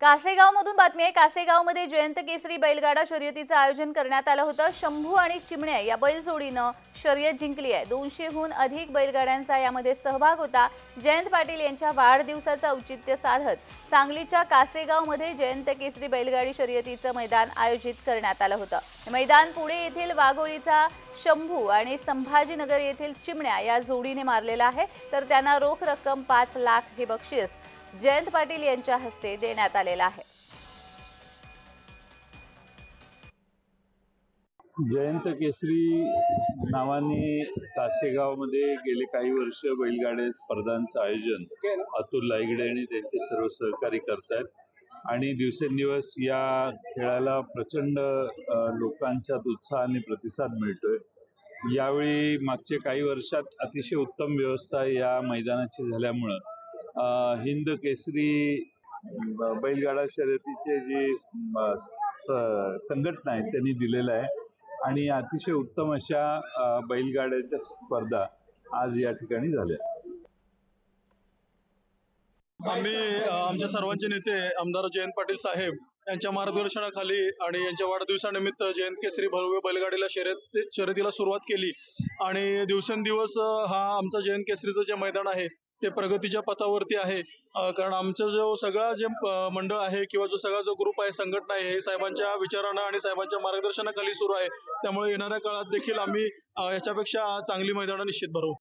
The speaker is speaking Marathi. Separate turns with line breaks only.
कासेगावमधून बातमी आहे. कासेगावमध्ये जयंत केसरी बैलगाडा शर्यतीचं आयोजन करण्यात आलं होतं. शंभू आणि चिमण्या या बैलजोडीनं शर्यत जिंकली आहे. दोनशेहून अधिक बैलगाड्यांचा यामध्ये सहभाग होता. जयंत पाटील यांच्या वाढदिवसाचं औचित्य साधत सांगलीच्या कासेगावमध्ये जयंत केसरी बैलगाडी शर्यतीचं मैदान आयोजित करण्यात आलं होतं. मैदान पुणे येथील वाघोलीचा शंभू आणि संभाजीनगर येथील चिमण्या या जोडीने मारलेला आहे. तर त्यांना रोख रक्कम पाच लाख हे बक्षीस. जयंत पाटील यांच्या हस्ते देण्यात आलेला आहे.
जयंत केसरी नावाने कासेगावमध्ये गेले काही वर्ष बैलगाड्या स्पर्धांचं आयोजन अतुल लायगडे आणि त्यांचे सर्व सहकारी करतायत. आणि दिवसेंदिवस या खेळाला प्रचंड लोकांच्या लोकांच्यात उत्साह आणि प्रतिसाद मिळतोय. यावेळी मागचे काही वर्षात अतिशय उत्तम व्यवस्था या मैदानाची झाल्यामुळं हिंद केसरी बैलगाडा शर्यतीचे जे संघटना आहेत त्यांनी दिलेलं आहे. आणि अतिशय उत्तम अशा बैलगाड्याच्या स्पर्धा आज या ठिकाणी झाल्या.
आम्ही आमच्या सर्वांचे नेते आमदार जयंत पाटील साहेब यांच्या मार्गदर्शनाखाली आणि यांच्या वाढदिवसानिमित्त जयंत केसरी भव्य बैलगाडीला शर्यत शर्यतीला सुरुवात केली. आणि दिवसेंदिवस हा आमचा जयंत केसरीचं जे मैदान आहे ते प्रगतीच्या पथावरती आहे. कारण आमचा जो सगळा जे मंडळ आहे किंवा जो सगळा जो ग्रुप आहे संघटना आहे हे साहेबांच्या विचारानं आणि साहेबांच्या मार्गदर्शनाखाली सुरू आहे. त्यामुळे येणाऱ्या काळात देखील आम्ही याच्यापेक्षा चांगली मैदानं निश्चित भरवू.